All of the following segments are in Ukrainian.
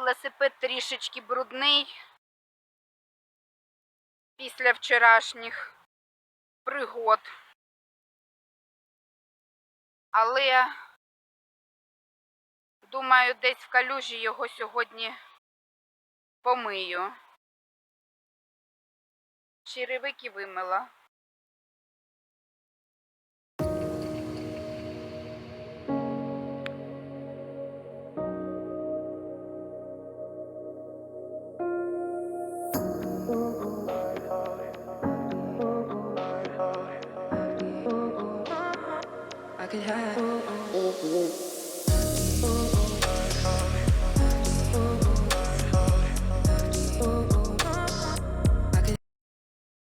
велосипед трішечки брудний після вчорашніх пригод. Але, думаю, десь в калюжі його сьогодні помию. Черевики вимила. Could could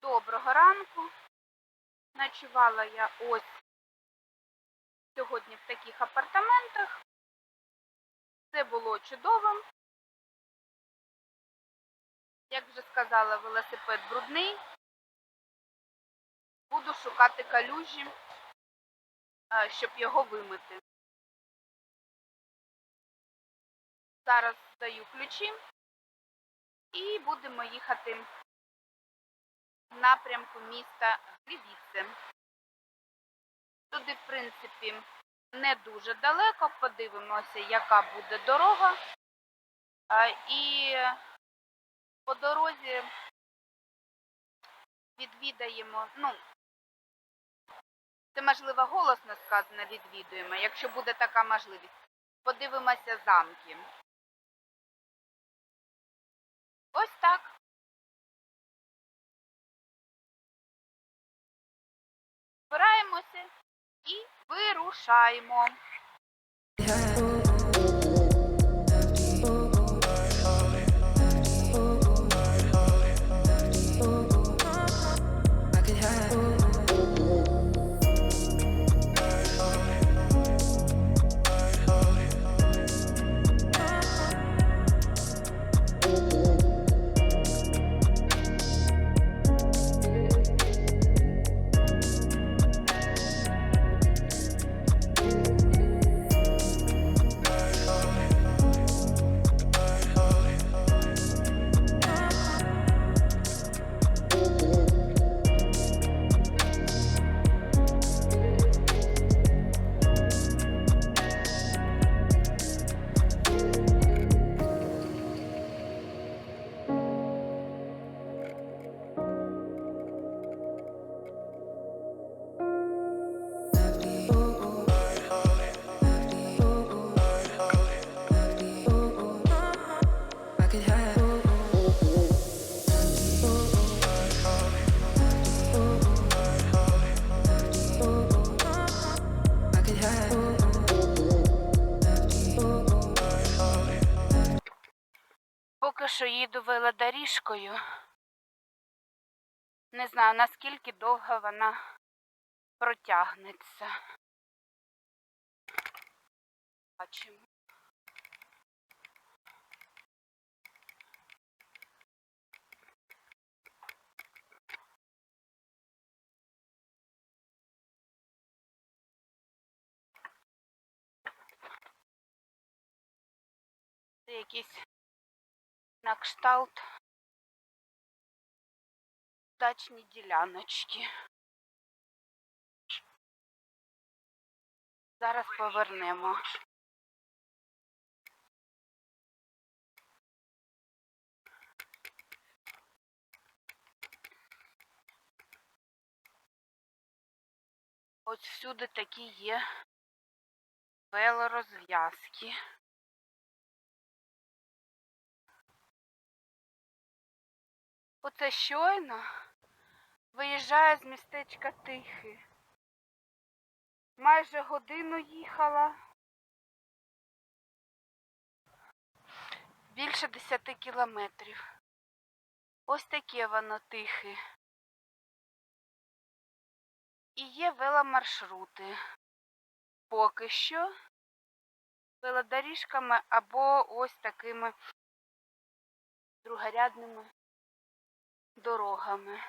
Доброго ранку. Ночувала я ось сьогодні в таких апартаментах. Все було чудовим. Як вже сказала, велосипед брудний. Буду шукати калюжі, щоб його вимити. Зараз здаю ключі і будемо їхати в напрямку міста Глівіце. Туди, в принципі, не дуже далеко. Подивимося, яка буде дорога. І по дорозі відвідаємо, ну, це можливо голосно сказано відвідуємо, якщо буде така можливість. Подивимося замки. Ось так. Збираємося і вирушаємо. Що їду велодоріжкою. Не знаю, наскільки довго вона протягнеться. Бачимо. Якісь на кшталт дачні діляночки. Зараз повернемо. Ось всюди такі є велорозв'язки. Оце щойно виїжджаю з містечка Тихе. Майже годину їхала. Більше десяти кілометрів. Ось таке воно тихе. І є веломаршрути. Поки що велодоріжками або ось такими другорядними дорогами.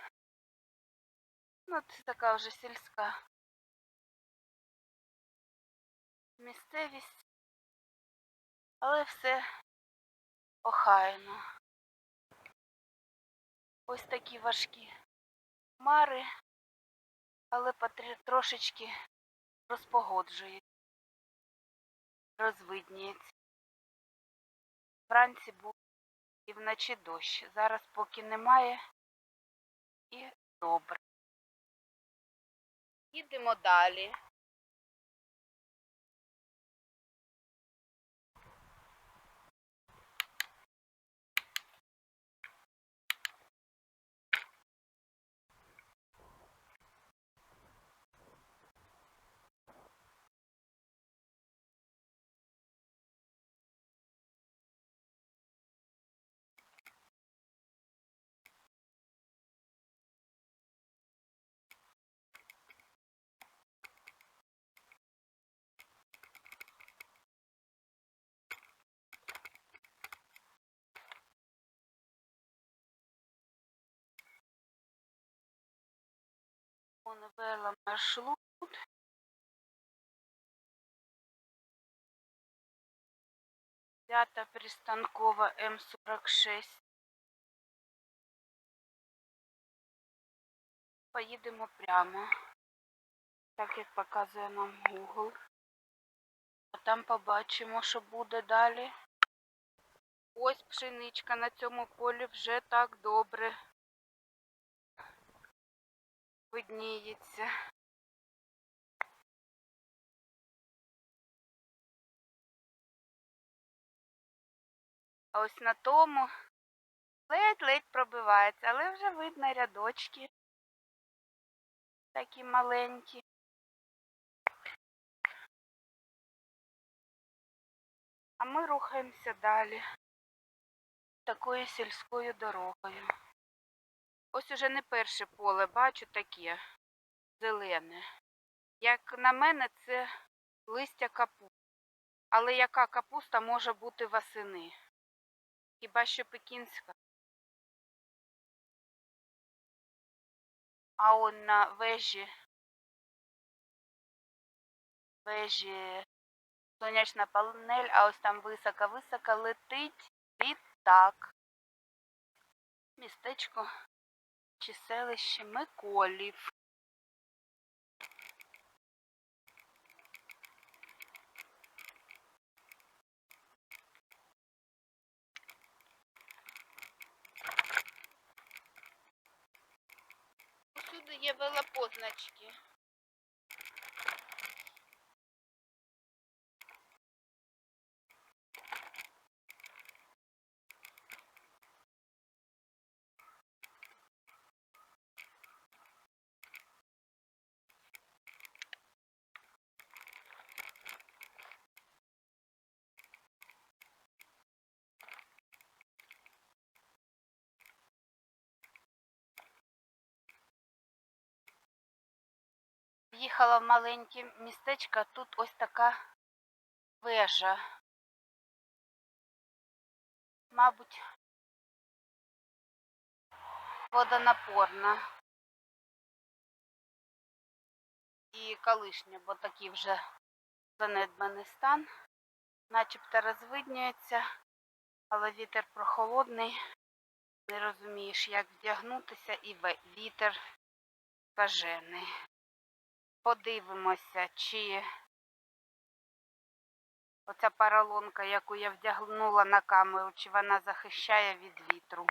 Ну, це така вже сільська місцевість, але все охайно. Ось такі важкі хмари, але трошечки розпогоджує, розвидніється. Вранці був і вночі дощ. Зараз поки немає і добре. Їдемо далі. Вела маршрут. П'ята пристанкова М46. Поїдемо прямо, так як показує нам Google. А там побачимо, що буде далі. Ось пшеничка на цьому полі вже так добре видніється. А ось на тому ледь-ледь пробивається, але вже видно рядочки такі маленькі. А ми рухаємося далі такою сільською дорогою. Ось уже не перше поле, бачу таке зелене. Як на мене, це листя капусти. Але яка капуста може бути восени? Хіба що пекінська? А он на вежі, вежі сонячна панель, а ось там високо-високо летить літак. Містечко чи селище Миколів. Усюди є велопозначки. Їхала в маленьке містечко, тут ось така вежа. Мабуть, водонапорна. І колишня, бо такий вже занедбаний стан. Начебто розвиднюється, але вітер прохолодний. Не розумієш, як вдягнутися, і вітер скажений. Подивимося, чи оця паралонка, яку я вдягнула на камеру, чи вона захищає від вітру.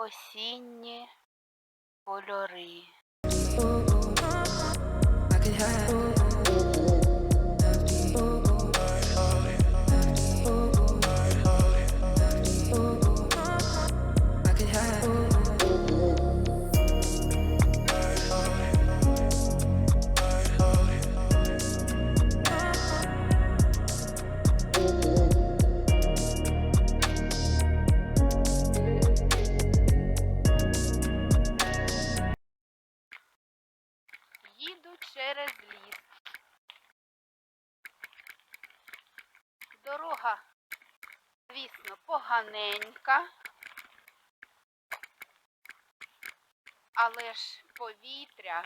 Осінні кольори. Дорога, звісно, поганенька, але ж повітря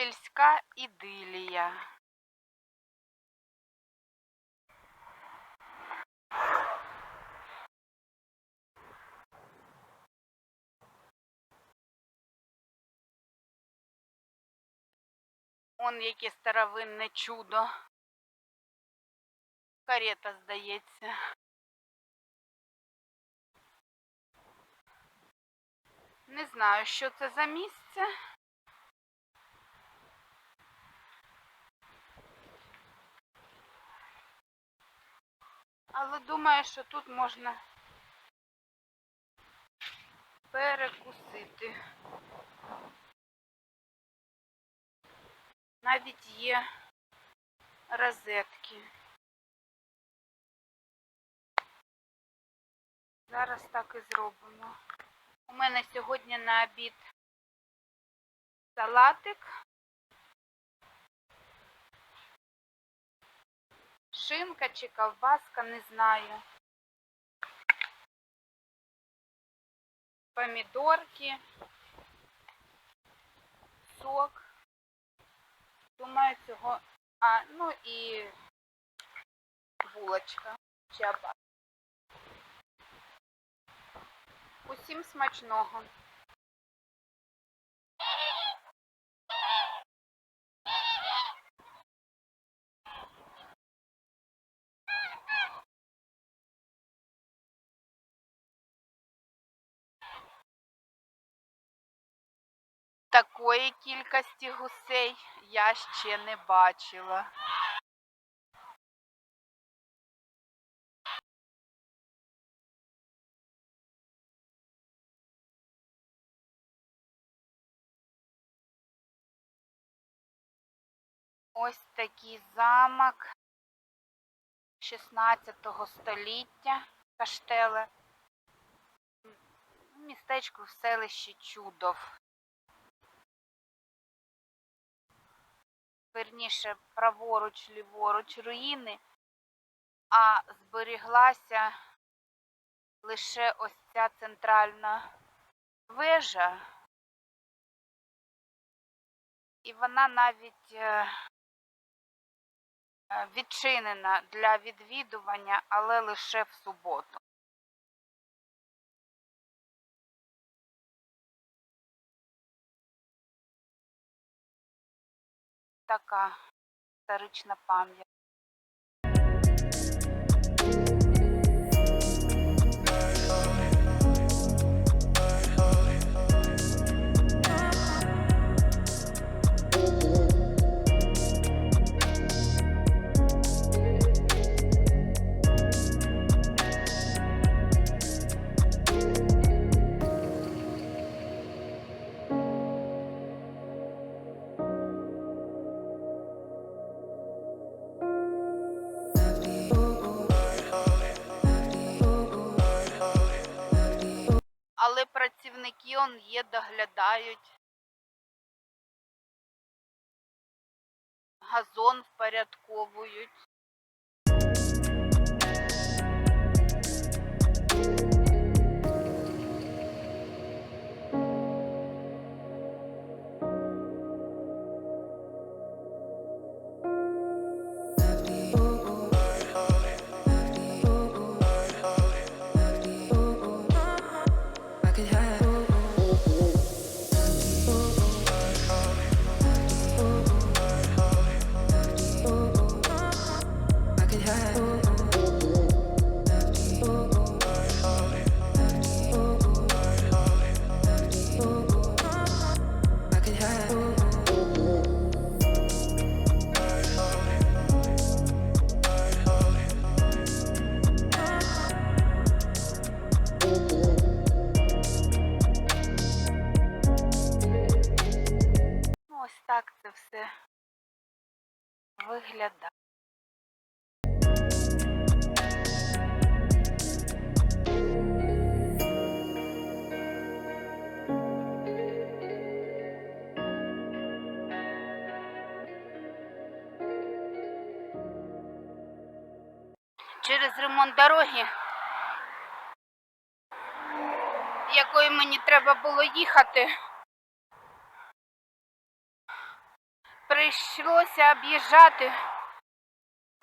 сільська ідилія. Он яке старовинне чудо. Карета, здається. Не знаю, що це за місце. Але думаю, що тут можна перекусити. Навіть є розетки. Зараз так і зробимо. У мене сьогодні на обід салатик. Шинка чи ковбаска, не знаю. Помідорки, сок. Думаю, цього. А, ну і булочка чи аба. Усім смачного. Такої кількості гусей я ще не бачила. Ось такий замок 16 століття Каштеле. Містечко в селищі Чудов. Верніше, праворуч, ліворуч руїни, а зберіглася лише ось ця центральна вежа. І вона навіть е, е, відчинена для відвідування, але лише в суботу. Така історична пам'ять. Он є, доглядають. Газон впорядковують. Виглядає. Через ремонт дороги, якою мені треба було їхати, прийшлося об'їжджати.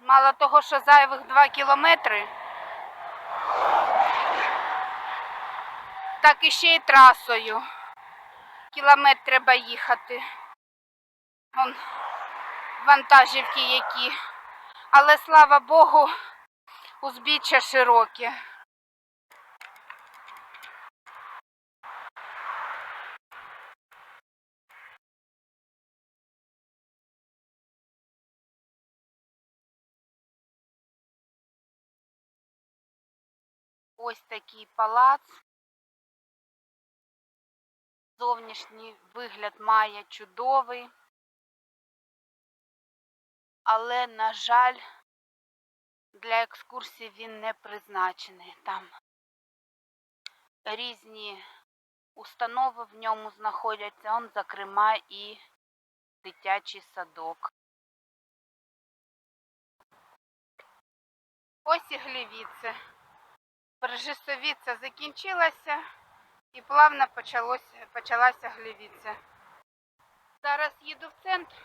Мало того, що зайвих два кілометри, так і ще й трасою. Кілометр треба їхати. Вон вантажівки які. Але слава Богу, узбіччя широке. Ось такий палац. Зовнішній вигляд має чудовий. Але, на жаль, для екскурсії він не призначений. Там різні установи в ньому знаходяться, он, зокрема, і дитячий садок. Ось і Глівіце. Бржесовіця закінчилася і плавно почалося, почалася Глівіця. Зараз їду в центр.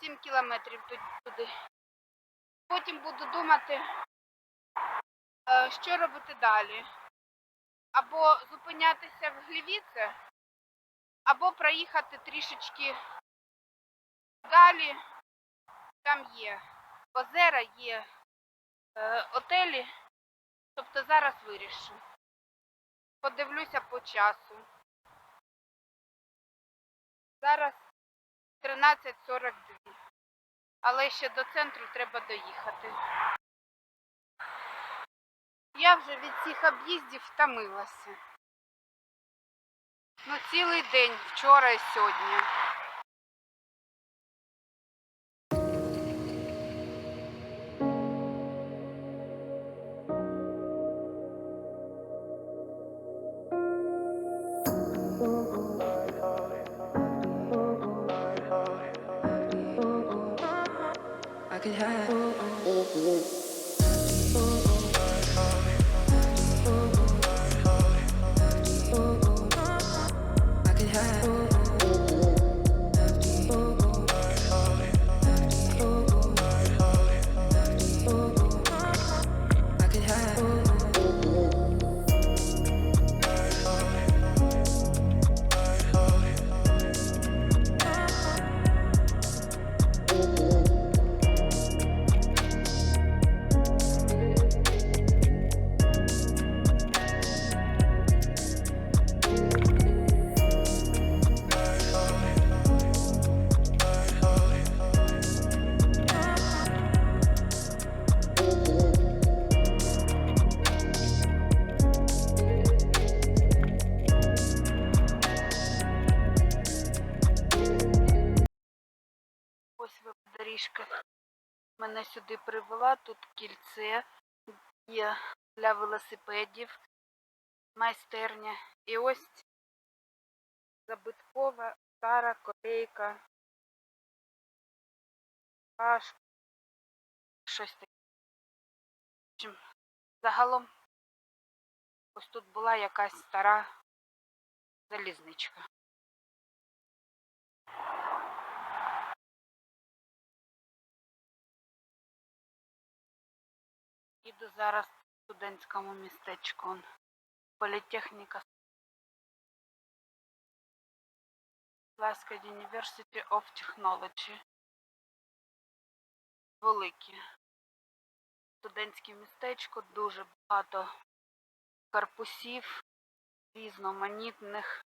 7 кілометрів ту- туди. Потім буду думати, е, що робити далі. Або зупинятися в Глівіце, або проїхати трішечки далі. Там є озера, є отелі. Тобто зараз вирішу. Подивлюся по часу. Зараз 13.42. Але ще до центру треба доїхати. Я вже від цих об'їздів втомилася. Ну, цілий день, вчора і сьогодні. Ось доріжка мене сюди привела. Тут кільце є для велосипедів, майстерня. І ось забиткова стара колейка. Аж щось таке. Загалом ось тут була якась стара залізничка. Іду зараз в студентському містечку. Політехніка. Glasgow University of Technology. Велике. Студентське містечко, дуже багато корпусів різноманітних.